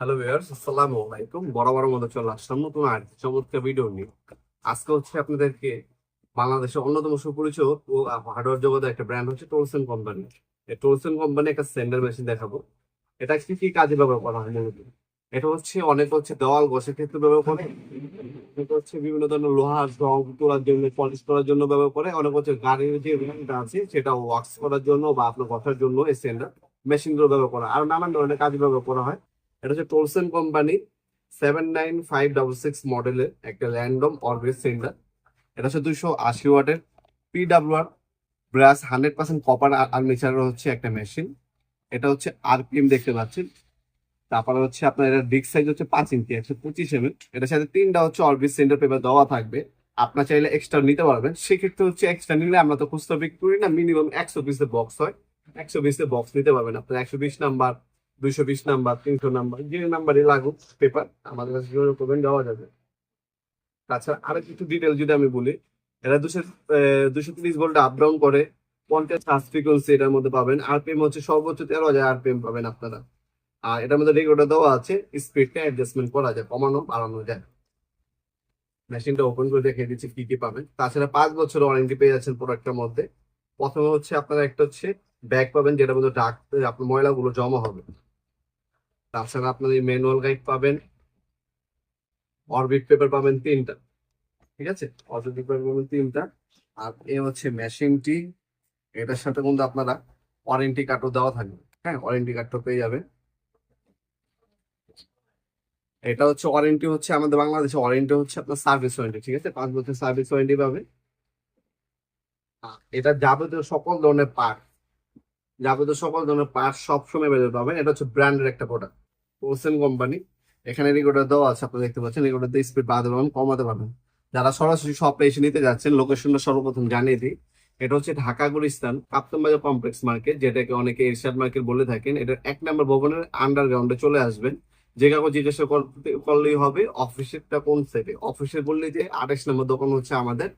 Hello viewers আসসালামু আলাইকুম। বরাবর মতো চলে আসলাম নতুন আর চমৎকার ভিডিও নিয়ে। আজকে হচ্ছে আপনাদেরকে বাংলাদেশের অন্যতম সুপরিচিত ও হার্ডওয়্যার জগতের একটা ব্র্যান্ড হচ্ছে টোলসেন কোম্পানি এই টোলসেন কোম্পানি একটা সেন্ডার মেশিন দেখাবো। এটা কি কি কাজে ব্যবহার করা হয় মূলত? এটা হচ্ছে অনেক হচ্ছে দেওয়াল ঘষের ক্ষেত্রে ব্যবহার করে। এটা হচ্ছে বিভিন্ন ধরনের লোহার রং তোলার জন্য পলিশ করার জন্য ব্যবহার করে। অনেক হচ্ছে গাড়ির যে রিংটা আছে, সেটা ওয়াক্স করার জন্য বা আপনার ঘষার জন্য এই সেন্ডার মেশিনগুলো ব্যবহার করা আর নানান ধরনের কাজে ব্যবহার করা হয়। এটা হচ্ছে Tolsen company seven nine five double six মডেলের একটা র্যান্ডম অরবিট সিলিন্ডার এটা হচ্ছে দুশো আশি ওয়াটের PWR brush hundred percent copper আর্মিচারের হচ্ছে একটা মেশিন এটা হচ্ছে আরপিএম দেখতে পাচ্ছেন। তারপরে হচ্ছে আপনার এটা ডিক সাইজ হচ্ছে পাঁচ ইঞ্চি, একশো পঁচিশ এম এটার সাথে তিনটা হচ্ছে অরবিট সিলিন্ডার পেপার দেওয়া থাকবে। আপনার চাইলে এক্সট্রা নিতে পারবেন। সেক্ষেত্রে হচ্ছে এক্সট্রা নিলে আমরা তো খুচরা বিক্রি করি না। মিনিমাম একশো পিসের বক্স হয়। একশো পিসের বক্স নিতে পারবেন। আপনার একশো বিশ নাম্বার দুইশো বিশ নাম্বার, তিনশো নাম্বার, যে নাম্বারই লাগুক পেপার আমাদের কাছে যোগাযোগ করবেন, দেওয়া যাবে। তাছাড়া আরও কিছু ডিটেল যদি আমি বলি এটা দুশো দুশো তিরিশ ভোল্ট আপ ডাউন করে, পঞ্চাশ হার্স ফ্রিকোয়েন্সি এটার মধ্যে পাবেন আরপিএম হচ্ছে সর্বোচ্চ তেরো হাজার আরপিএম পাবেন আপনারা। আর এটার মধ্যে রেগুলেটর দেওয়া আছে স্পিডটা অ্যাডজাস্টমেন্ট করা যায়, কমানো, বাড়ানো যায়। মেশিনটা ওপেন করে দেখিয়ে দিচ্ছি, কি কি পাবেন। তাছাড়া পাঁচ বছর ওয়ারেন্টি পেয়ে যাচ্ছেন প্রোডাক্টের মধ্যে। প্রথমে হচ্ছে আপনারা একটা হচ্ছে ব্যাগ পাবেন, যেটার মধ্যে ডাক আপনার ময়লাগুলো জমা হবে। তাছাড়া আপনার এই ম্যানুয়াল গাইড পাবেন অরবিট পেপার পাবেন তিনটা, ঠিক আছে? অরবিট পেপার পাবেন তিনটা। আর এ হচ্ছে মেশিনটি এটার সাথে কিন্তু আপনারা ওয়ারেন্টি কার্ডও দেওয়া থাকবে হ্যাঁ? ওয়ারেন্টি কার্ডটা পেয়ে যাবেন। এটা হচ্ছে ওয়ারেন্টি হচ্ছে আমাদের বাংলাদেশে ওয়ারেন্টি হচ্ছে আপনার সার্ভিস ওয়ারেন্টি ঠিক আছে? পাঁচ বছর সার্ভিস ওয়ারেন্টি পাবে এটা যাবতীয় সকল ধরনের পার্ট যাবতীয় সকল ধরনের পার্ট সবসময় বেরোতে পাবেন। এটা হচ্ছে ব্র্যান্ডের একটা প্রোডাক্ট ওসেন কোম্পানি এখানে রেগুলেটর দেওয়া আছে আপনি দেখতে পাচ্ছেন রেগুলেটর দিয়ে স্পিড বাড়াতে পারবেন, কমাতে পারবেন। যারা সরাসরি শপে এসে নিতে যাচ্ছেন লোকেশনটা সর্বপ্রথম জানিয়ে দিই। এটা হচ্ছে ঢাকা, গুলিস্তান, কাপ্তান বাজার কমপ্লেক্স মার্কেট যেটাকে অনেকে এরশাদ মার্কেট বলে থাকেন। এটা এক নম্বর ভবনের আন্ডারগ্রাউন্ডে চলে আসবেন। যে কাউকে জিজ্ঞাসা করলেই হবে অফিসেরটা কোন সাইডে অফিসের বললেই যে আঠাশ নম্বর দোকান হচ্ছে আমাদের।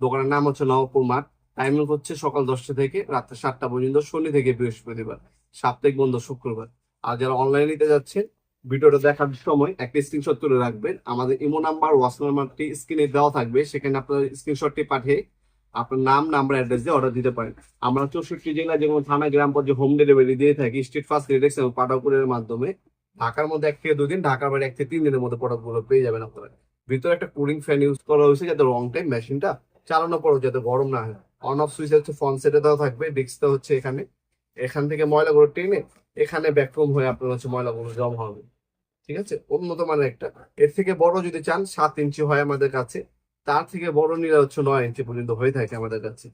দোকানের নাম হচ্ছে নবপুর মাঠ। টাইমিং হচ্ছে সকাল দশটা থেকে রাত্রে সাতটা পর্যন্ত, শনি থেকে বৃহস্পতিবার, সাপ্তাহিক বন্ধ শুক্রবার। আর যারা অনলাইনে নিতে যাচ্ছেন, ভিডিওটা দেখার সময় একটা স্ক্রিনশট তুলে রাখবেন। আমাদের ইমো নাম্বার হোয়াটসঅ্যাপ নাম্বারটি স্ক্রিনে দেওয়া থাকবে। সেখানে আপনার স্ক্রিনশটটি পাঠিয়ে আপনার নাম নাম্বার অ্যাড্রেস দিয়ে অর্ডার দিতে পারেন। আমরা চৌষট্টি জেলা যেমন থানা, গ্রাম পর্যায়ে হোম ডেলিভারি দিয়ে থাকি স্ট্রিট ফাস্ট রিডেক্স এবং পাঠাকুরের মাধ্যমে। ঢাকার মধ্যে এক থেকে দুই দিন, ঢাকার বাইরে এক থেকে তিন দিনের মধ্যে প্রোডাক্টগুলো পেয়ে যাবেন আপনারা। ভিতরে একটা কুলিং ফ্যান ইউজ করা হয়েছে যাতে লং টাইম মেশিনটা চালানোর পরও যাতে গরম না হয়। অন অফ সুইচ হচ্ছে ফ্রন্ট সেটে দেওয়া থাকবে ডিস্কটা হচ্ছে এখানে। এখান থেকে ময়লাগুলো টেনে এখানে ব্যাকরুম হয়ে আপনার হচ্ছে ময়লাগুলো জমা হবে। ঠিক আছে? উন্নত মানের একটা। এর থেকে বড় যদি চান, সাত ইঞ্চি হয় আমাদের কাছে। তার থেকে বড় নিলে হচ্ছে নয় ইঞ্চি পর্যন্ত হয়ে থাকে আমাদের কাছে।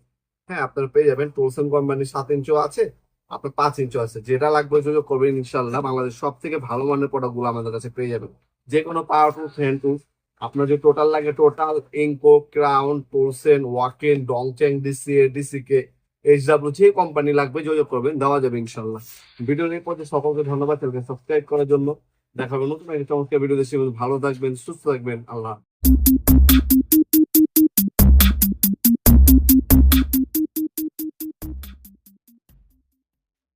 হ্যাঁ আপনারা পেয়ে যাবেন। টোলসন কোম্পানির সাত ইঞ্চিও আছে, আপনার পাঁচ ইঞ্চি আছে। যেটা লাগবে যোগাযোগ করবেন ইনশাল্লাহ বাংলাদেশ সব থেকে ভালো মানের প্রোডাক্টগুলো আমাদের কাছে পেয়ে যাবেন। যে কোনো পাওয়ার টুলস হ্যান্ড টুলস আপনার যে টোটাল লাগে total Ingco Crown Tolsen ওয়াকেন Dongcheng DCA DCK H W যে কোম্পানি লাগবে, যোগাযোগ করবেন, দেওয়া যাবে ইনশাল্লাহ। ভিডিও নিয়ে পথে সকলকে ধন্যবাদ, চ্যানেলকে সাবস্ক্রাইব করার জন্য। দেখা দেখাবেন নতুন একটা চমৎকার ভিডিও দেশে ভালো থাকবেন, সুস্থ থাকবেন, আল্লাহ